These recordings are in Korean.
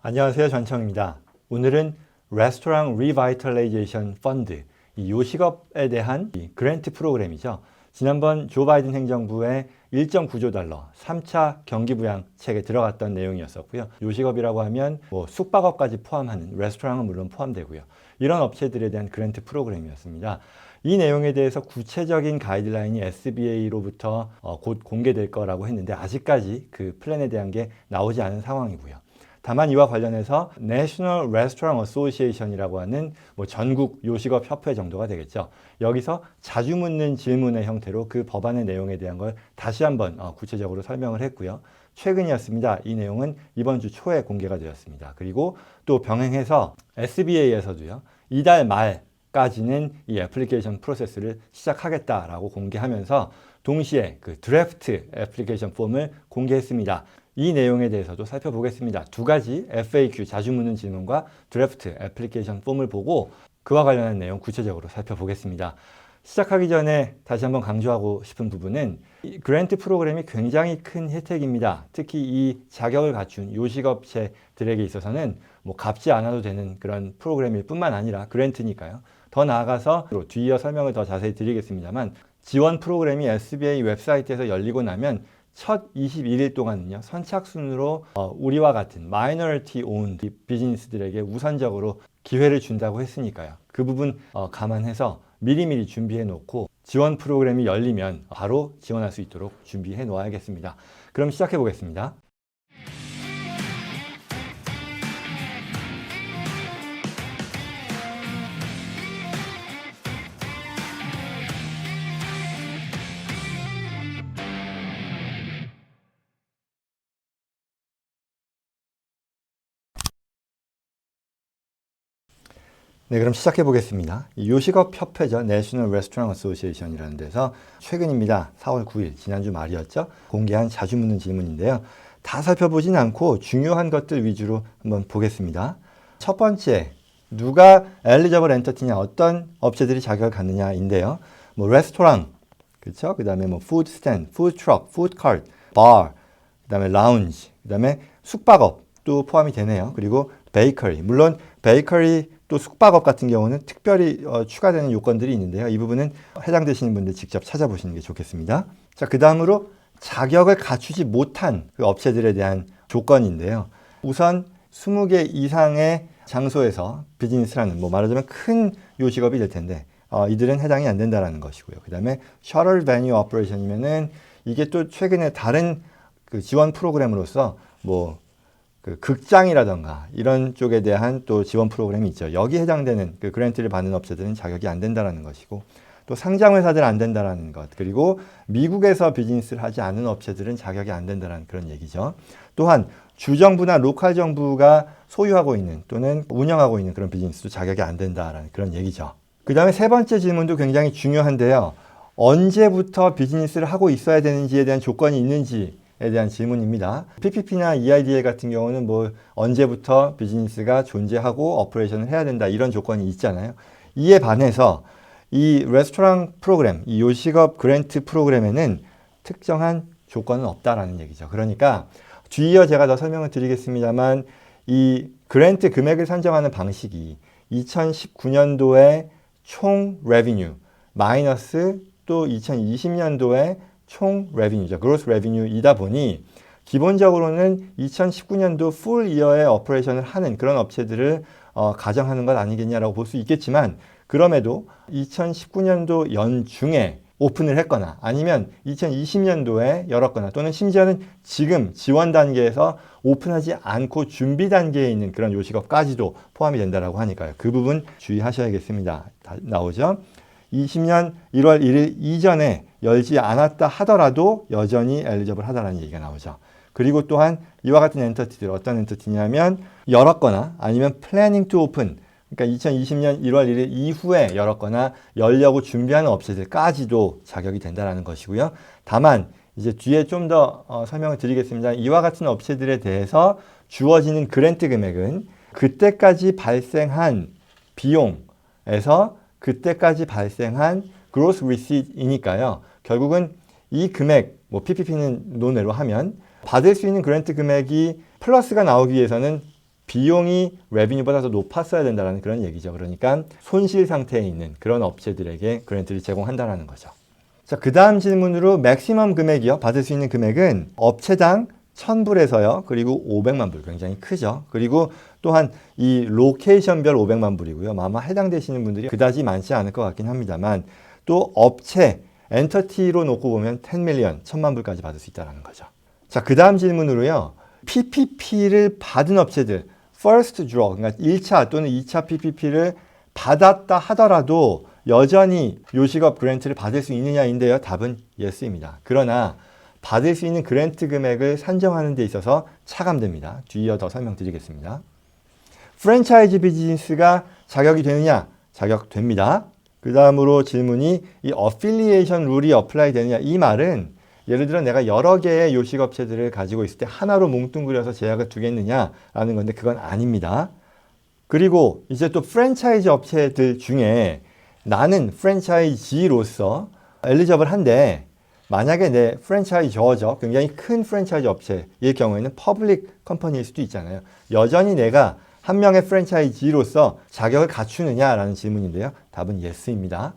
안녕하세요. 전청입니다. 오늘은 레스토랑 리바이털레이제이션 펀드, 이 요식업에 대한 이 그랜트 프로그램이죠. 지난번 조 바이든 행정부의 1.9조 달러 3차 경기 부양책에 들어갔던 내용이었었고요. 요식업이라고 하면 뭐 숙박업까지 포함하는 레스토랑은 물론 포함되고요. 이런 업체들에 대한 그랜트 프로그램이었습니다. 이 내용에 대해서 구체적인 가이드라인이 SBA로부터 어, 곧 공개될 거라고 했는데 아직까지 그 플랜에 대한 게 나오지 않은 상황이고요. 다만 이와 관련해서 National Restaurant Association이라고 하는 뭐 전국 요식업 협회 정도가 되겠죠. 여기서 자주 묻는 질문의 형태로 그 법안의 내용에 대한 걸 다시 한번 어, 구체적으로 설명을 했고요. 최근이었습니다. 이 내용은 이번 주 초에 공개가 되었습니다. 그리고 또 병행해서 SBA에서도요. 이달 말까지는 이 애플리케이션 프로세스를 시작하겠다라고 공개하면서 동시에 그 드래프트 애플리케이션 폼을 공개했습니다. 이 내용에 대해서도 살펴보겠습니다. 두 가지 FAQ 자주 묻는 질문과 드래프트 애플리케이션 폼을 보고 그와 관련한 내용 구체적으로 살펴보겠습니다. 시작하기 전에 다시 한번 강조하고 싶은 부분은 이 그랜트 프로그램이 굉장히 큰 혜택입니다. 특히 이 자격을 갖춘 요식업체들에게 있어서는 뭐 갚지 않아도 되는 그런 프로그램일 뿐만 아니라 그랜트니까요. 더 나아가서 뒤이어 설명을 더 자세히 드리겠습니다만 지원 프로그램이 SBA 웹사이트에서 열리고 나면 첫 21일 동안은요 선착순으로 어, 우리와 같은 마이너리티 온 비즈니스들에게 우선적으로 기회를 준다고 했으니까요. 그 부분 어, 감안해서 미리미리 준비해 놓고 지원 프로그램이 열리면 바로 지원할 수 있도록 준비해 놓아야겠습니다. 그럼 시작해 보겠습니다 네, 그럼 시작해 보겠습니다. 이 요식업 협회죠. National Restaurant Association이라는 데서 최근입니다. 4월 9일 지난주 말이었죠. 공개한 자주 묻는 질문인데요. 다 살펴보진 않고 중요한 것들 위주로 한번 보겠습니다. 첫 번째, 누가 엘리저블 엔터티냐, 어떤 업체들이 자격을 갖느냐인데요. 뭐 레스토랑, 그렇죠? 그다음에 뭐 푸드 스탠드, 푸드 트럭, 푸드 카트, 바, 그다음에 라운지, 그다음에 숙박업도 포함이 되네요. 그리고 베이커리, 물론 베이커리 또 숙박업 같은 경우는 특별히 어, 추가되는 요건들이 있는데요. 이 부분은 해당되시는 분들 직접 찾아보시는 게 좋겠습니다. 자, 그 다음으로 자격을 갖추지 못한 그 업체들에 대한 조건인데요. 우선 20개 이상의 장소에서 비즈니스라는 뭐 말하자면 큰 요식업이 될 텐데 어, 이들은 해당이 안 된다라는 것이고요. 그 다음에 셔틀 베뉴 오퍼레이션이면은 이게 또 최근에 다른 그 지원 프로그램으로서 뭐 그 극장이라던가 이런 쪽에 대한 또 지원 프로그램이 있죠. 여기 해당되는 그 그랜트를 받는 업체들은 자격이 안 된다라는 것이고 또 상장 회사들 안 된다라는 것 그리고 미국에서 비즈니스를 하지 않은 업체들은 자격이 안 된다라는 그런 얘기죠. 또한 주정부나 로컬 정부가 소유하고 있는 또는 운영하고 있는 그런 비즈니스도 자격이 안 된다라는 그런 얘기죠. 그 다음에 세 번째 질문도 굉장히 중요한데요. 언제부터 비즈니스를 하고 있어야 되는지에 대한 조건이 있는지 에 대한 질문입니다. PPP나 EIDL 같은 경우는 뭐 언제부터 비즈니스가 존재하고 오퍼레이션을 해야 된다 이런 조건이 있잖아요. 이에 반해서 이 레스토랑 프로그램, 이 요식업 그랜트 프로그램에는 특정한 조건은 없다라는 얘기죠. 그러니까 뒤이어 제가 더 설명을 드리겠습니다만 이 그랜트 금액을 산정하는 방식이 2019년도에 총 레비뉴 마이너스 또 2020년도에 총 레비뉴죠. 그로스 레비뉴이다 보니 기본적으로는 2019년도 풀 이어의 오퍼레이션을 하는 그런 업체들을 어, 가정하는 것 아니겠냐라고 볼 수 있겠지만 그럼에도 2019년도 연중에 오픈을 했거나 아니면 2020년도에 열었거나 또는 심지어는 지금 지원 단계에서 오픈하지 않고 준비 단계에 있는 그런 요식업까지도 포함이 된다라고 하니까요. 그 부분 주의하셔야겠습니다. 다 나오죠? 20년 1월 1일 이전에 열지 않았다 하더라도 여전히 엘리저블 하다라는 얘기가 나오죠. 그리고 또한 이와 같은 엔터티들 어떤 엔터티냐면 열었거나 아니면 플래닝 투 오픈 그러니까 2020년 1월 1일 이후에 열었거나 열려고 준비하는 업체들까지도 자격이 된다라는 것이고요. 다만 이제 뒤에 좀더 어, 설명을 드리겠습니다. 이와 같은 업체들에 대해서 주어지는 그랜트 금액은 그때까지 발생한 비용에서 그때까지 발생한 gross receipt이니까요. 결국은 이 금액, 뭐 PPP는 논외로 하면 받을 수 있는 그랜트 금액이 플러스가 나오기 위해서는 비용이 레비뉴보다 더 높았어야 된다는 그런 얘기죠. 그러니까 손실 상태에 있는 그런 업체들에게 그랜트를 제공한다는 거죠. 자, 그 다음 질문으로 맥시멈 금액이요. 받을 수 있는 금액은 업체당 1000불에서요. 그리고 500만 불. 굉장히 크죠. 그리고 또한 이 로케이션별 500만 불이고요. 아마 해당되시는 분들이 그다지 많지 않을 것 같긴 합니다만 또 업체, 엔터티로 놓고 보면 10 밀리언, 1000만 불까지 받을 수 있다는 거죠. 자, 그 다음 질문으로요. PPP를 받은 업체들, first draw, 그러니까 1차 또는 2차 PPP를 받았다 하더라도 여전히 요식업 그랜트를 받을 수 있느냐인데요. 답은 yes입니다. 그러나 받을 수 있는 그랜트 금액을 산정하는 데 있어서 차감됩니다. 뒤이어 더 설명드리겠습니다. 프랜차이즈 비즈니스가 자격이 되느냐? 자격됩니다. 그 다음으로 질문이 이 어필리에이션 룰이 어플라이 되느냐? 이 말은 예를 들어 내가 여러 개의 요식업체들을 가지고 있을 때 하나로 뭉뚱그려서 제약을 두겠느냐라는 건데 그건 아닙니다. 그리고 이제 또 프랜차이즈 업체들 중에 나는 프랜차이즈로서 엘리저블 한데 만약에 내 프랜차이저죠. 굉장히 큰 프랜차이즈 업체일 경우에는 퍼블릭 컴퍼니일 수도 있잖아요. 여전히 내가 한 명의 프랜차이즈로서 자격을 갖추느냐라는 질문인데요. 답은 예스입니다.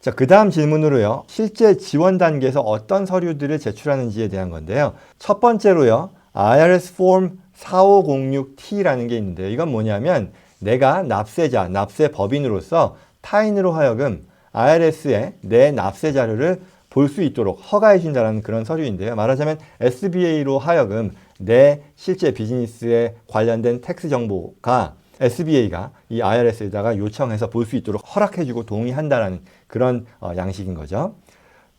자, 그 다음 질문으로요. 실제 지원 단계에서 어떤 서류들을 제출하는지에 대한 건데요. 첫 번째로요. IRS 폼 4506T라는 게 있는데요. 이건 뭐냐면 내가 납세자, 납세 법인으로서 타인으로 하여금 IRS에 내 납세 자료를 볼 수 있도록 허가해 준다는 그런 서류인데요. 말하자면 SBA로 하여금 내 실제 비즈니스에 관련된 텍스 정보가 SBA가 이 IRS에다가 요청해서 볼 수 있도록 허락해주고 동의한다라는 그런 어, 양식인 거죠.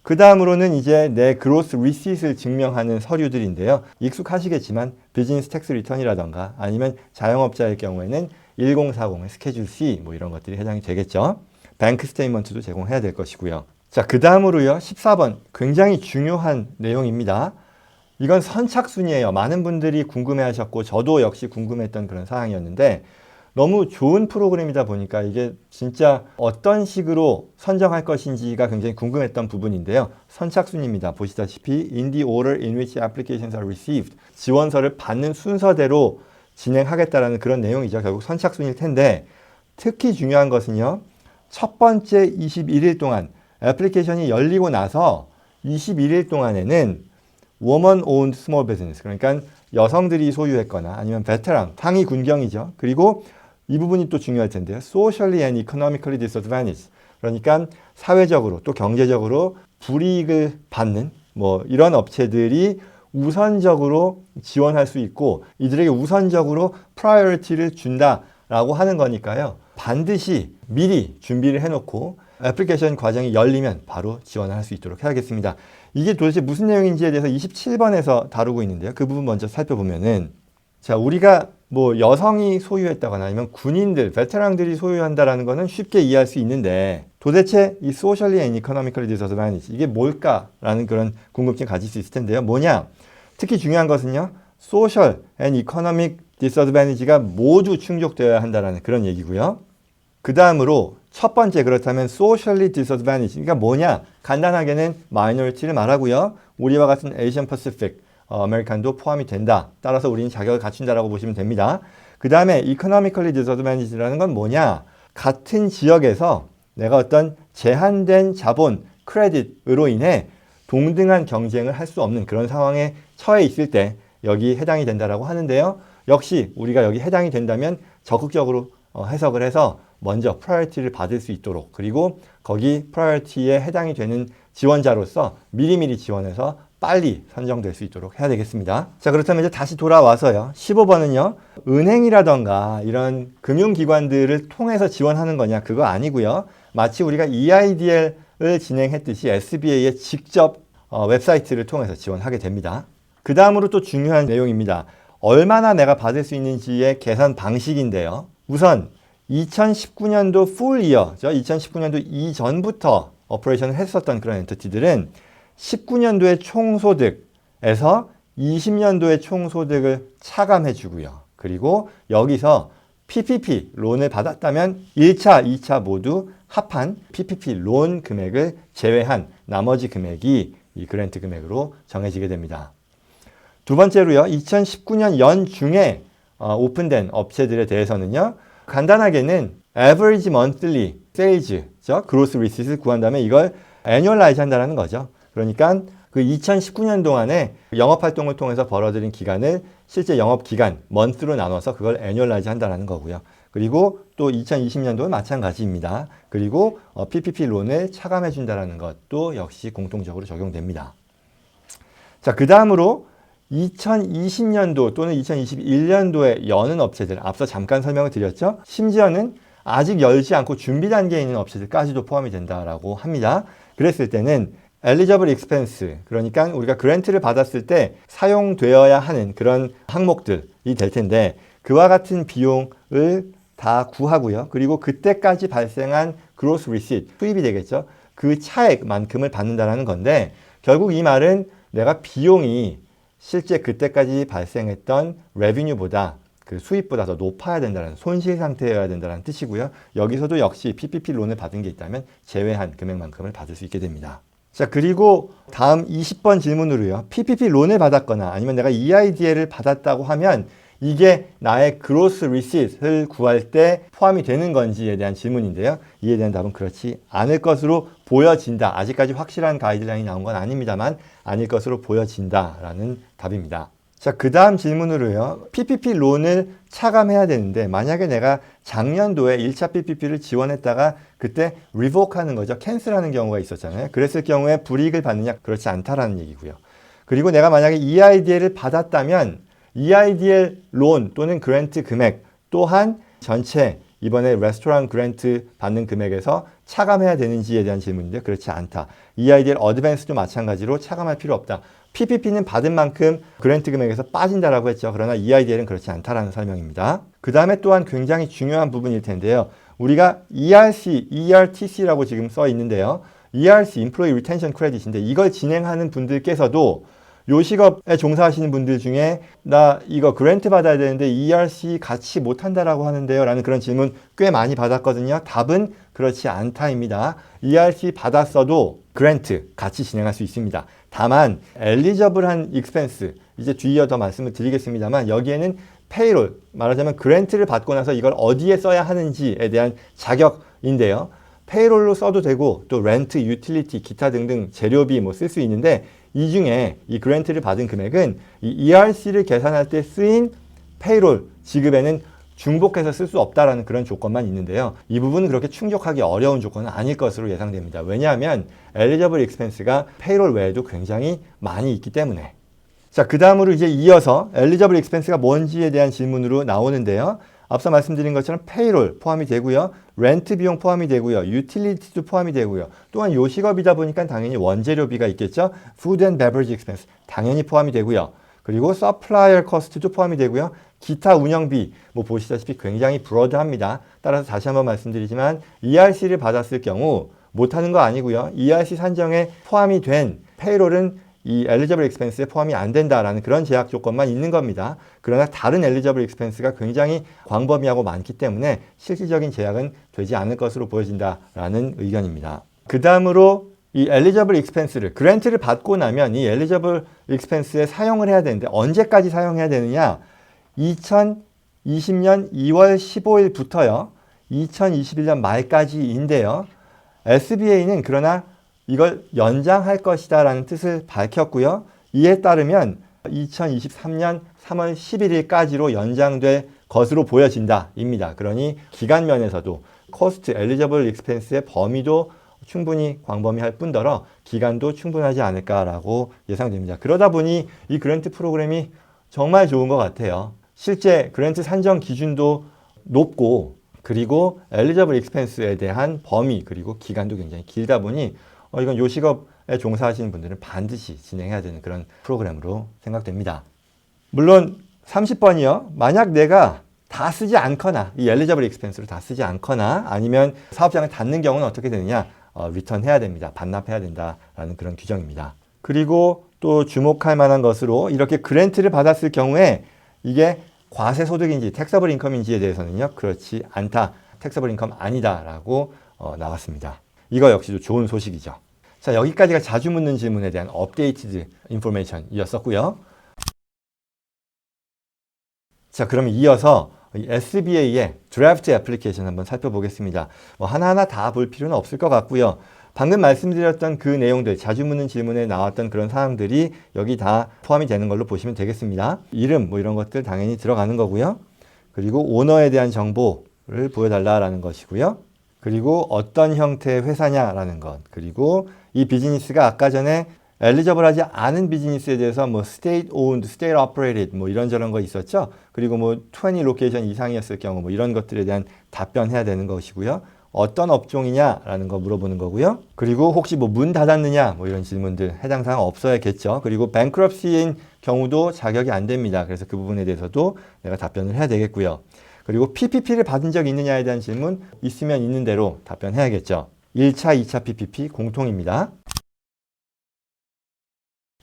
그 다음으로는 이제 내 그로스 리시트를 증명하는 서류들인데요. 익숙하시겠지만 비즈니스 텍스 리턴이라던가 아니면 자영업자의 경우에는 1040의 스케줄 C 뭐 이런 것들이 해당이 되겠죠. 뱅크 스테이먼트도 제공해야 될 것이고요. 자, 그 다음으로요. 14번. 굉장히 중요한 내용입니다. 이건 선착순이에요. 많은 분들이 궁금해 하셨고, 저도 역시 궁금했던 그런 사항이었는데, 너무 좋은 프로그램이다 보니까 이게 진짜 어떤 식으로 선정할 것인지가 굉장히 궁금했던 부분인데요. 선착순입니다. 보시다시피 in the order in which applications are received 지원서를 받는 순서대로 진행하겠다라는 그런 내용이죠. 결국 선착순일 텐데 특히 중요한 것은요. 첫 번째 21일 동안 애플리케이션이 열리고 나서 21일 동안에는 woman owned small business 그러니까 여성들이 소유했거나 아니면 베테랑 상위 군경이죠. 그리고 이 부분이 또 중요할 텐데요. socially and economically disadvantaged. 그러니까 사회적으로 또 경제적으로 불이익을 받는 뭐 이런 업체들이 우선적으로 지원할 수 있고 이들에게 우선적으로 프라이어리티를 준다라고 하는 거니까요. 반드시 미리 준비를 해놓고 애플리케이션 과정이 열리면 바로 지원을 할 수 있도록 해야겠습니다. 이게 도대체 무슨 내용인지에 대해서 27번에서 다루고 있는데요. 그 부분 먼저 살펴보면은 자, 우리가 뭐 여성이 소유했다거나 아니면 군인들, 베테랑들이 소유한다라는 거는 쉽게 이해할 수 있는데 도대체 이 socially and economically disadvantaged 이게 뭘까라는 그런 궁금증 가질 수 있을 텐데요. 뭐냐? 특히 중요한 것은요. social and economic disadvantage가 모두 충족되어야 한다라는 그런 얘기고요. 그 다음으로 첫 번째 그렇다면 socially disadvantaged 그러니까 뭐냐? 간단하게는 minority를 말하고요. 우리와 같은 Asian Pacific 어, 아메리칸도 포함이 된다. 따라서 우리는 자격을 갖춘다라고 보시면 됩니다. 그 다음에 economically disadvantaged라는 건 뭐냐? 같은 지역에서 내가 어떤 제한된 자본, 크레딧으로 인해 동등한 경쟁을 할 수 없는 그런 상황에 처해 있을 때 여기 해당이 된다라고 하는데요. 역시 우리가 여기 해당이 된다면 적극적으로 어, 해석을 해서 먼저 프라이어티를 받을 수 있도록 그리고 거기 프라이어티에 해당이 되는 지원자로서 미리미리 지원해서 빨리 선정될 수 있도록 해야 되겠습니다. 자, 그렇다면 이제 다시 돌아와서요. 15번은요. 은행이라던가 이런 금융기관들을 통해서 지원하는 거냐? 그거 아니고요. 마치 우리가 EIDL을 진행했듯이 SBA에 직접 어, 웹사이트를 통해서 지원하게 됩니다. 그 다음으로 또 중요한 내용입니다. 얼마나 내가 받을 수 있는지의 계산 방식인데요. 우선 2019년도 풀 이어, 2019년도 이전부터 오퍼레이션을 했었던 그런 엔터티들은 19년도의 총소득에서 20년도의 총소득을 차감해 주고요. 그리고 여기서 PPP 론을 받았다면 1차, 2차 모두 합한 PPP 론 금액을 제외한 나머지 금액이 이 그랜트 금액으로 정해지게 됩니다. 두 번째로요. 2019년 연중에 어, 오픈된 업체들에 대해서는요. 간단하게는 average monthly sales죠. gross receipt을 구한 다음에 이걸 annualize 한다는 거죠. 그러니까 그 2019년 동안에 영업 활동을 통해서 벌어들인 기간을 실제 영업 기간 month로 나눠서 그걸 annualize 한다는 거고요. 그리고 또 2020년도는 마찬가지입니다. 그리고 어, PPP 론을 차감해 준다는 것도 역시 공통적으로 적용됩니다. 자, 그 다음으로 2020년도 또는 2021년도에 여는 업체들, 앞서 잠깐 설명을 드렸죠. 심지어는 아직 열지 않고 준비 단계에 있는 업체들까지도 포함이 된다라고 합니다. 그랬을 때는 eligible expense, 그러니까 우리가 그랜트를 받았을 때 사용되어야 하는 그런 항목들이 될 텐데 그와 같은 비용을 다 구하고요. 그리고 그때까지 발생한 gross receipt, 수입이 되겠죠. 그 차액만큼을 받는다라는 건데 결국 이 말은 내가 비용이 실제 그때까지 발생했던 revenue보다 그 수입보다 더 높아야 된다는 손실 상태여야 된다는 뜻이고요. 여기서도 역시 PPP 론을 받은 게 있다면 제외한 금액만큼을 받을 수 있게 됩니다. 자, 그리고 다음 20번 질문으로요. PPP 론을 받았거나 아니면 내가 EIDL을 받았다고 하면 이게 나의 gross receipt을 구할 때 포함이 되는 건지에 대한 질문인데요. 이에 대한 답은 그렇지 않을 것으로 보여진다. 아직까지 확실한 가이드라인이 나온 건 아닙니다만 아닐 것으로 보여진다라는 답입니다. 자, 그 다음 질문으로요. PPP 론을 차감해야 되는데 만약에 내가 작년도에 1차 PPP를 지원했다가 그때 리보크 하는 거죠. 캔슬하는 경우가 있었잖아요. 그랬을 경우에 불이익을 받느냐? 그렇지 않다라는 얘기고요. 그리고 내가 만약에 EIDL을 받았다면 EIDL 론 또는 그랜트 금액 또한 전체 이번에 레스토랑 그랜트 받는 금액에서 차감해야 되는지에 대한 질문인데 그렇지 않다. EIDL 어드밴스도 마찬가지로 차감할 필요 없다. PPP는 받은 만큼 그랜트 금액에서 빠진다라고 했죠. 그러나 EIDL은 그렇지 않다라는 설명입니다. 그 다음에 또한 굉장히 중요한 부분일 텐데요. 우리가 ERC, ERTC라고 지금 써 있는데요. ERC, Employee Retention Credit인데 이걸 진행하는 분들께서도 요식업에 종사하시는 분들 중에 나 이거 그랜트 받아야 되는데 ERC 같이 못한다라고 하는데요 라는 그런 질문 꽤 많이 받았거든요. 답은 그렇지 않다입니다. ERC 받았어도 그랜트 같이 진행할 수 있습니다. 다만 엘리저블한 익스펜스 이제 뒤이어 더 말씀을 드리겠습니다만 여기에는 페이롤 말하자면 그랜트를 받고 나서 이걸 어디에 써야 하는지에 대한 자격인데요. 페이롤로 써도 되고 또 렌트, 유틸리티, 기타 등등 재료비 뭐 쓸 수 있는데 이 중에 이 그랜트를 받은 금액은 이 ERC를 계산할 때 쓰인 페이롤 지급에는 중복해서 쓸 수 없다라는 그런 조건만 있는데요. 이 부분은 그렇게 충족하기 어려운 조건은 아닐 것으로 예상됩니다. 왜냐하면 엘리저블 익스펜스가 페이롤 외에도 굉장히 많이 있기 때문에. 자, 그 다음으로 이제 이어서 엘리저블 익스펜스가 뭔지에 대한 질문으로 나오는데요. 앞서 말씀드린 것처럼 페이롤 포함이 되고요. 렌트 비용 포함이 되고요. 유틸리티도 포함이 되고요. 또한 요식업이다 보니까 당연히 원재료비가 있겠죠. Food and Beverage Expense 당연히 포함이 되고요. 그리고 Supplier Cost도 포함이 되고요. 기타 운영비 뭐 보시다시피 굉장히 브로드합니다. 따라서 다시 한번 말씀드리지만 ERC를 받았을 경우 못하는 거 아니고요. ERC 산정에 포함이 된 페이롤은 이 엘리저블 익스펜스에 포함이 안 된다라는 그런 제약 조건만 있는 겁니다. 그러나 다른 엘리저블 익스펜스가 굉장히 광범위하고 많기 때문에 실질적인 제약은 되지 않을 것으로 보여진다라는 의견입니다. 그 다음으로 이 엘리저블 익스펜스를 그랜트를 받고 나면 이 엘리저블 익스펜스에 사용을 해야 되는데 언제까지 사용해야 되느냐? 2020년 2월 15일부터요. 2021년 말까지인데요. SBA는 그러나 이걸 연장할 것이다 라는 뜻을 밝혔고요. 이에 따르면 2023년 3월 11일까지로 연장될 것으로 보여진다 입니다. 그러니 기간 면에서도 코스트 엘리저블 익스펜스의 범위도 충분히 광범위할 뿐더러 기간도 충분하지 않을까라고 예상됩니다. 그러다 보니 이 그랜트 프로그램이 정말 좋은 것 같아요. 실제 그랜트 산정 기준도 높고 그리고 엘리저블 익스펜스에 대한 범위 그리고 기간도 굉장히 길다 보니 어, 이건 요식업에 종사하시는 분들은 반드시 진행해야 되는 그런 프로그램으로 생각됩니다. 물론 30번이요. 만약 내가 다 쓰지 않거나 이 엘리저블 익스펜스를 다 쓰지 않거나 아니면 사업장을 닫는 경우는 어떻게 되느냐? 어, 리턴 해야 됩니다. 반납해야 된다라는 그런 규정입니다. 그리고 또 주목할 만한 것으로 이렇게 그랜트를 받았을 경우에 이게 과세 소득인지 텍서블 인컴인지에 대해서는요. 그렇지 않다. 텍서블 인컴 아니다라고 어, 나왔습니다. 이거 역시도 좋은 소식이죠. 자, 여기까지가 자주 묻는 질문에 대한 업데이티드 인포메이션이었었고요. 자, 그럼 이어서 이 SBA의 드래프트 애플리케이션 한번 살펴보겠습니다. 뭐 하나하나 다 볼 필요는 없을 것 같고요. 방금 말씀드렸던 그 내용들, 자주 묻는 질문에 나왔던 그런 사항들이 여기 다 포함이 되는 걸로 보시면 되겠습니다. 이름, 뭐 이런 것들 당연히 들어가는 거고요. 그리고 오너에 대한 정보를 보여달라라는 것이고요. 그리고 어떤 형태의 회사냐라는 것. 그리고 이 비즈니스가 아까 전에 엘리저블하지 않은 비즈니스에 대해서 뭐 state owned, state operated 뭐 이런저런 거 있었죠. 그리고 뭐20 로케이션 이상이었을 경우 뭐 이런 것들에 대한 답변해야 되는 것이고요. 어떤 업종이냐라는 거 물어보는 거고요. 그리고 혹시 뭐 문 닫았느냐 뭐 이런 질문들 해당 사항 없어야겠죠. 그리고 bankruptcy인 경우도 자격이 안 됩니다. 그래서 그 부분에 대해서도 내가 답변을 해야 되겠고요. 그리고 PPP를 받은 적 있느냐에 대한 질문 있으면 있는 대로 답변해야겠죠. 1차, 2차 PPP 공통입니다.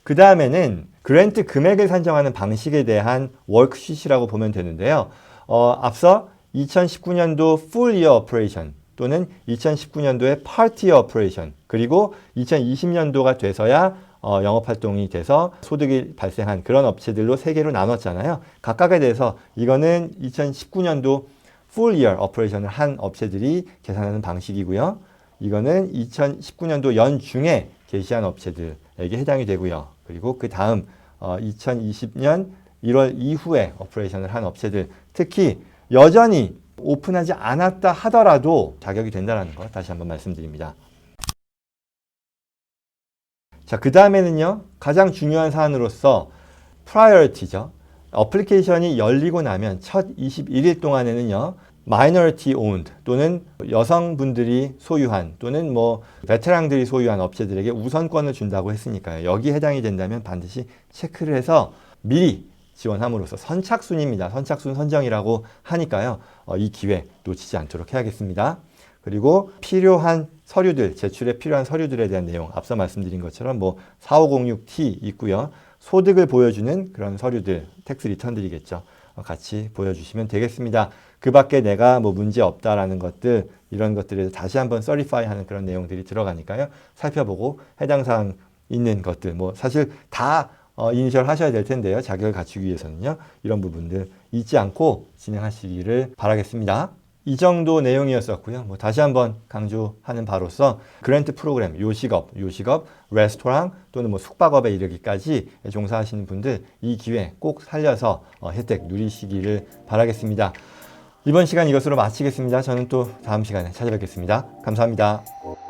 그 다음에는 그랜트 금액을 산정하는 방식에 대한 워크시트라고 보면 되는데요. 어, 앞서 2019년도 full year operation 또는 2019년도의 part year operation 그리고 2020년도가 돼서야 어, 영업 활동이 돼서 소득이 발생한 그런 업체들로 세 개로 나눴잖아요. 각각에 대해서 이거는 2019년도 full year operation을 한 업체들이 계산하는 방식이고요. 이거는 2019년도 연중에 개시한 업체들에게 해당이 되고요. 그리고 그 다음 어, 2020년 1월 이후에 오퍼레이션을 한 업체들 특히 여전히 오픈하지 않았다 하더라도 자격이 된다는 것 다시 한번 말씀드립니다. 자, 그 다음에는요, 가장 중요한 사안으로서 프라이어티죠. 어플리케이션이 열리고 나면 첫 21일 동안에는요, minority owned 또는 여성분들이 소유한 또는 뭐 베테랑들이 소유한 업체들에게 우선권을 준다고 했으니까요. 여기 해당이 된다면 반드시 체크를 해서 미리 지원함으로써 선착순입니다. 선착순 선정이라고 하니까요. 어, 이 기회 놓치지 않도록 해야겠습니다. 그리고 필요한 서류들, 제출에 필요한 서류들에 대한 내용, 앞서 말씀드린 것처럼 뭐 4506T 있고요. 소득을 보여주는 그런 서류들, 텍스 리턴들이겠죠. 어, 같이 보여주시면 되겠습니다. 그 밖에 내가 뭐 문제 없다라는 것들, 이런 것들에 다시 한번 서리파이 하는 그런 내용들이 들어가니까요. 살펴보고 해당 사항 있는 것들, 뭐 사실 다 어, 이니셜 하셔야 될 텐데요. 자격을 갖추기 위해서는요. 이런 부분들 잊지 않고 진행하시기를 바라겠습니다. 이 정도 내용이었었고요. 뭐 다시 한번 강조하는 바로서 그랜트 프로그램, 요식업, 요식업, 레스토랑 또는 뭐 숙박업에 이르기까지 종사하시는 분들 이 기회 꼭 살려서 어, 혜택 누리시기를 바라겠습니다. 이번 시간 이것으로 마치겠습니다. 저는 또 다음 시간에 찾아뵙겠습니다. 감사합니다.